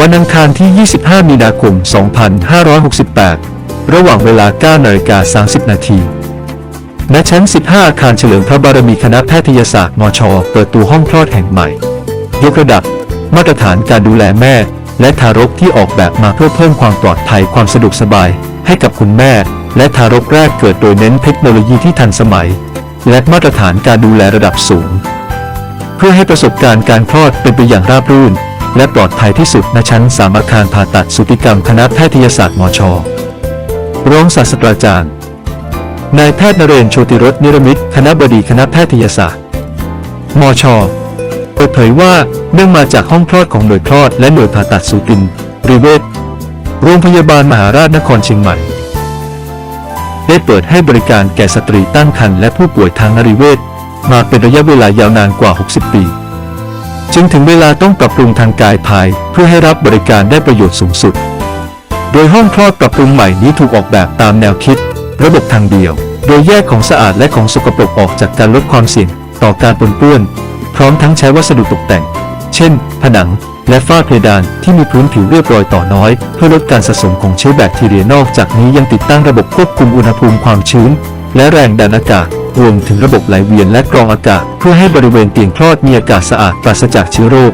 วันอังคารที่ 25 มีนาคม 2568 ระหว่างเวลา 9นาฬิกา30 นาทีณชั้น 15 อาคารเฉลิมพระบารมีคณะแพทยศาสตร์มช เปิดตัวห้องคลอดแห่งใหม่ ยกระดับ มาตรฐานการดูแลแม่ และทารกที่ออกแบบมาเพื่อเพิ่มความปลอดภัยความสะดวกสบาย ให้กับคุณแม่ และทารกแรกเกิดโดยเน้นเทคโนโลยีที่ทันสมัย และมาตรฐานการดูแลระดับสูง เพื่อให้ประสบการณ์การคลอดเป็นไปอย่างราบรื่น และปลอดภัยที่สุดณชั้นสามอาคารผ่าตัดสุติกรรมคณะแพทยศาสตร์มชรองศาสตราจารย์ นายแพทย์นเรนโชติรสนิรมิตคณะบดีคณะแพทยศาสตร์ มช เปิดเผยว่าเนื่องมาจากห้องคลอดของหน่วยคลอดและหน่วยผ่าตัดสูตินรีเวชโรงพยาบาลมหาราชนครเชียงใหม่ ได้เปิดให้บริการแก่สตรีตั้งครรภ์และผู้ป่วยทางนริเวศมาเป็นระยะเวลายาวนานกว่า 60 ปี จึงถึงเวลาต้องปรับปรุงทางกายภาย เพื่อให้รับบริการได้ประโยชน์สูงสุด โดยห้องคลอดปรับปรุงใหม่นี้ถูกออกแบบตามแนวคิด ระบบทางเดียว โดยแยกของสะอาดและของสกปรกออกจากการลดความเสี่ยงต่อการปนเปื้อน พร้อมทั้งใช้วัสดุตกแต่ง เช่น ผนัง และฝ้าเพดานที่มีพื้นผิวเรียบร้อยต่อน้อย เพื่อลดการสะสมของเชื้อแบคทีเรียนอกจากนี้ยังติดตั้งระบบควบคุมอุณหภูมิความชื้น และแรงดันอากาศ รวมถึงระบบไหลเวียนและกรองอากาศ เพื่อให้บริเวณเตียงคลอดมีอากาศสะอาดปราศจากเชื้อโรค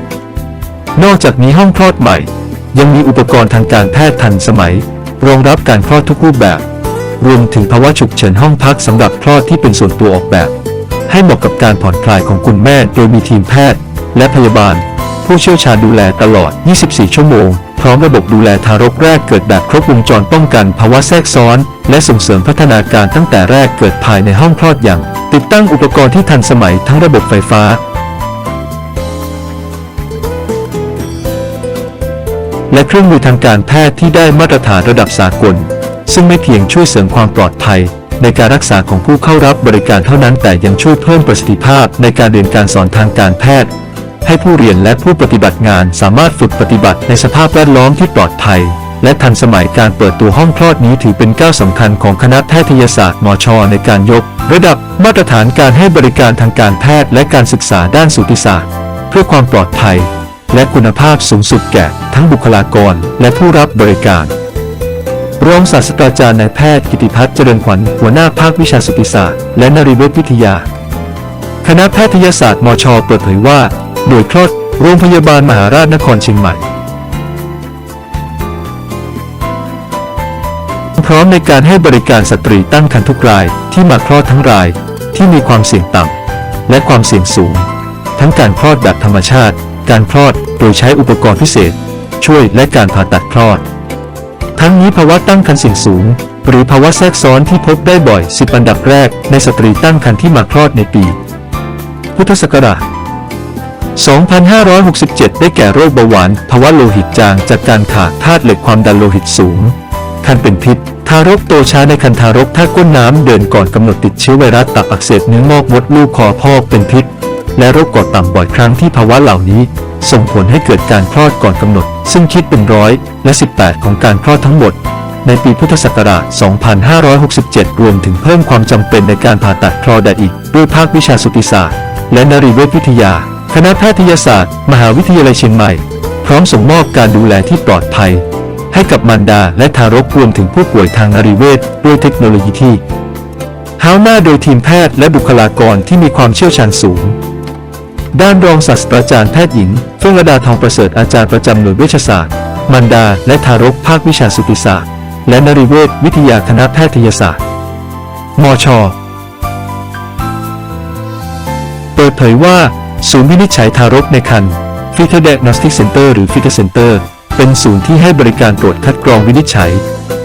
นอกจากนี้ห้องคลอดใหม่ ยังมีอุปกรณ์ทางการแพทย์ทันสมัย รองรับการคลอดทุกรูปแบบ รวมถึงภาวะฉุกเฉินห้องพักสำหรับคลอดที่เป็นส่วนตัวออกแบบ ให้เหมาะกับการผ่อนคลายของคุณแม่โดยมีทีมแพทย์ และพยาบาล ผู้เชี่ยวชาญดูแลตลอด 24 ชั่วโมง พร้อมระบบดูแลทารกแรกเกิดแบบครบวงจรป้องกันภาวะแทรกซ้อน และส่งเสริมพัฒนาการตั้งแต่แรกเกิดภายในห้องคลอดอย่าง ติดตั้งอุปกรณ์ที่ทันสมัยทั้งระบบไฟฟ้า และเครื่องมือทางการแพทย์ที่ได้มาตรฐานระดับสากล ซึ่งไม่เพียงช่วยเสริมความปลอดภัยในการรักษาของผู้เข้ารับบริการเท่านั้นแต่ยังช่วยเพิ่มประสิทธิภาพในการเรียนการสอนทางการแพทย์ ให้ผู้เรียนและผู้ปฏิบัติงานสามารถฝึกปฏิบัติในสภาพแวดล้อมที่ปลอดภัย และทันสมัยการเปิดตัวห้องคลอดนี้ถือเป็นก้าวสำคัญของคณะแพทยศาสตร์มช ในการยก ระดับมาตรฐานการให้บริการทางการแพทย์และการศึกษาด้านสูติศาสตร์ เพื่อความปลอดภัย และคุณภาพสูงสุดแก่ ทั้งบุคลากร และผู้รับบริการรองศาสตราจารย์นายแพทย์กิติพัฒน์เจริญขวัญหัวหน้าภาควิชาสุติศาสตร์และนริเวชวิทยา คณะแพทยศาสตร์มช เปิดเผยว่า หน่วยคลอดโรงพยาบาลมหาราชนครเชียงใหม่ พร้อมในการให้บริการสตรีตั้งครรภ์ทุกรายที่มาคลอดทั้งรายที่มีความเสี่ยงต่ำและความเสี่ยงสูง ทั้งการคลอดแบบธรรมชาติ การคลอดโดยใช้อุปกรณ์พิเศษ ช่วยและการผ่าตัดคลอด ทั้งนี้ภาวะตั้งครรภ์เสี่ยงสูง หรือภาวะแทรกซ้อนที่พบได้บ่อย 10 อันดับแรกในสตรีตั้งครรภ์ที่มาคลอดในปี พุทธศักราช 2567 ได้แก่โรคเบาหวานภาวะโลหิตจางจากการขาดธาตุเหล็กความดันโลหิตสูง คันเป็นพิษ ทารกโตช้าในคันทารกถ้าก้นน้ำเดินก่อนกำหนดติดเชื้อไวรัสตับอักเสบเนื้องอกมดลูกคอพอกเป็นพิษ และโรคกอดต่ำบ่อยครั้งที่ภาวะเหล่านี้ ส่งผลให้เกิดการคลอดก่อนกำหนด ซึ่งคิดเป็นร้อยและ 18 ของการคลอดทั้งหมดในปีพุทธศักราช 2567 รวมถึงเพิ่มความจำเป็นในการผ่าตัดคลอดได้อีก ด้วยภาควิชาสุติศาสตร์ และนรีเวชวิทยา คณะแพทยศาสตร์ มหาวิทยาลัยเชียงใหม่ พร้อมส่งมอบการดูแลที่ปลอดภัย ให้กับมารดาและทารกรวมถึงผู้ป่วยทางนรีเวชด้วยเทคโนโลยีที่ห้าวหน้าโดยทีมแพทย์และบุคลากรที่มีความเชี่ยวชาญสูง ด้านรองศาสตราจารย์แพทย์หญิงเฟื่องระดาทองประเสริฐอาจารย์ประจำหน่วยเวชศาสตร์ มารดา และทารกภาควิชาสุติศาสตร์ และนริเวชวิทยาคณะแพทยศาสตร์ มช เปิดเผยว่า ศูนย์วินิจฉัยทารกในครรภ์ Fetal Diagnostic Center หรือ Fetal Center เป็นศูนย์ที่ให้บริการตรวจคัดกรองวินิจฉัย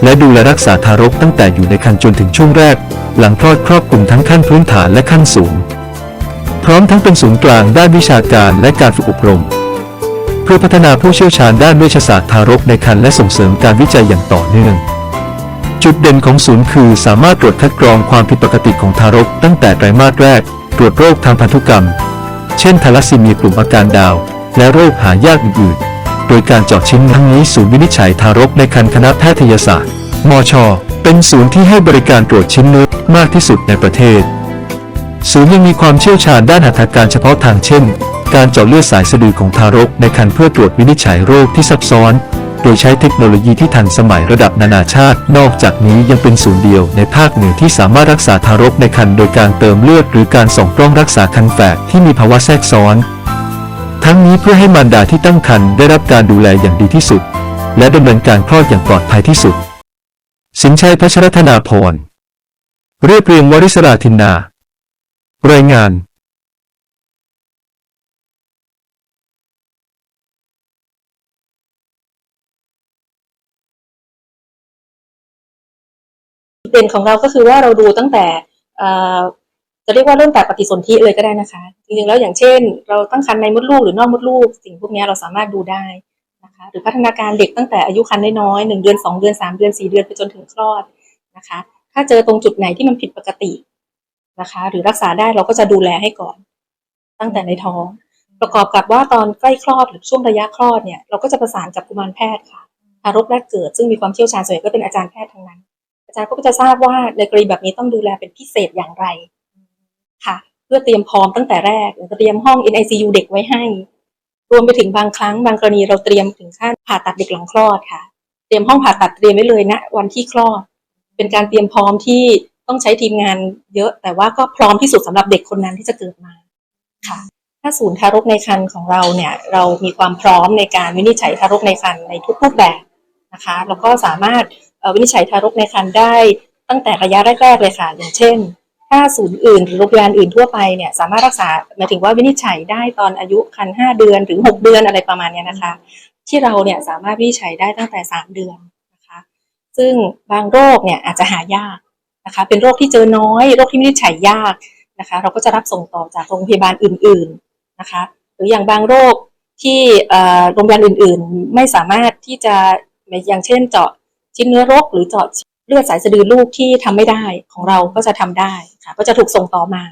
และดูแลรักษาทารกตั้งแต่อยู่ในครรภ์จนถึงช่วงแรก หลังคลอดครอบคลุมทั้งขั้นพื้นฐานและขั้นสูง พร้อมทั้งเป็นศูนย์กลางด้านวิชาการและการฝึกอบรม เพื่อพัฒนาผู้เชี่ยวชาญด้านเวชศาสตร์ทารกในครรภ์และส่งเสริมการวิจัยอย่างต่อเนื่องจุดเด่นของศูนย์คือสามารถตรวจคัดกรองความผิดปกติของทารกตั้งแต่ไตรมาสแรก ตรวจโรคทางพันธุกรรม เช่นทาลัสซีเมียกลุ่มอาการดาว และโรคหายากอื่นๆ โดยการเจาะชิ้นทั้งนี้ศูนย์วินิจฉัยทารกในคันคณะแพทยศาสตร์ มช เป็นศูนย์ที่ให้บริการตรวจชิ้นเนื้อมากที่สุดในประเทศ ศูนย์ยังมีความเชี่ยวชาญด้านหัตถการเฉพาะทางเช่น การเจาะเลือดสายสะดือของทารกในครรภ์เพื่อตรวจวินิจฉัยโรคที่ซับซ้อน โดยใช้เทคโนโลยีที่ทันสมัยระดับนานาชาติ นอกจากนี้ยังเป็นศูนย์เดียวในภาคเหนือที่สามารถรักษาทารกในครรภ์โดยการเติมเลือดหรือการส่องกล้องรักษาครรภ์แฝดที่มีภาวะแทรกซ้อน ทั้งนี้เพื่อให้มารดาที่ตั้งครรภ์ได้รับการดูแลอย่างดีที่สุด และดำเนินการคลอดอย่างปลอดภัยที่สุด สินชัยพัชรธนาพรเรียบเรียงวริศราธินนา รายงาน ดเด่นของเราก็คือว่าเราดูตั้งแต่จะเรียกว่าเริ่มแต่ปฏิสนธิเลยก็ได้นะคะจริงๆแล้วอย่างเช่น เราตั้งครรภ์ในมดลูกหรือนอกมดลูก สิ่งพวกนี้เราสามารถดูได้นะคะหรือพัฒนาการเด็กตั้งแต่อายุครรภ์น้อยๆหนึ่งเดือนสองเดือนสามเดือนสี่เดือนไปจนถึงคลอดนะคะ ถ้าเจอตรงจุดไหนที่มันผิดปกตินะคะ หรือรักษาได้เราก็จะดูแลให้ก่อน ตั้งแต่ในท้อง ประกอบกับว่าตอนใกล้คลอดหรือช่วงระยะคลอดเนี่ยเราก็จะประสานกับกุมารแพทย์ค่ะทารกแรกเกิดซึ่งมีความเชี่ยวชาญส่วนใหญ่ก็เป็นอาจารย์แพทย์ทั้งนั้น อาจารย์ก็จะทราบว่าในกรณีแบบนี้ต้องดูแลเป็นพิเศษอย่างไรค่ะ เพื่อเตรียมพร้อมตั้งแต่แรกหรือเตรียมห้อง NICU เด็กไว้ให้ รวมไปถึงบางครั้งบางกรณีเราเตรียมถึงขั้นผ่าตัดเด็กหลังคลอดค่ะ เตรียมห้องผ่าตัดเตรียมไว้เลยณวันที่คลอด เป็นการเตรียมพร้อมที่ต้องใช้ทีมงานเยอะแต่ว่าก็พร้อมที่สุดสำหรับเด็กคนนั้นที่จะเกิดมาค่ะ ถ้าศูนย์ทารกในครรภ์ของเราเนี่ย เรามีความพร้อมในการวินิจฉัยทารกในครรภ์ในทุกรูปแบบนะคะ แล้วก็สามารถ วินิจฉัยทารกในครรภ์ได้ตั้งแต่ระยะแรก ๆ เลยค่ะ อย่างเช่น ถ้าศูนย์อื่นหรือโรงพยาบาลอื่นทั่วไปเนี่ยสามารถรักษาหมายถึงว่าวินิจฉัยได้ตอนอายุครรภ์ห้าเดือนถึงหกเดือนอะไรประมาณนี้นะคะ ที่เราเนี่ยสามารถวินิจฉัยได้ตั้งแต่สามเดือนนะคะ ซึ่งบางโรคเนี่ยอาจจะหายากนะคะ เป็นโรคที่เจอน้อยโรคที่วินิจฉัยยากนะคะ เราก็จะรับส่งต่อจากโรงพยาบาลอื่น ๆนะคะ หรืออย่างบางโรคที่โรงพยาบาลอื่น ๆ ไม่สามารถที่จะอย่างเช่นเจาะ ชิ้นเนื้อรกหรือเจาะเลือดสายสะดือลูกที่ทำไม่ได้ของเราก็จะทำได้ค่ะก็จะถูกส่งต่อมา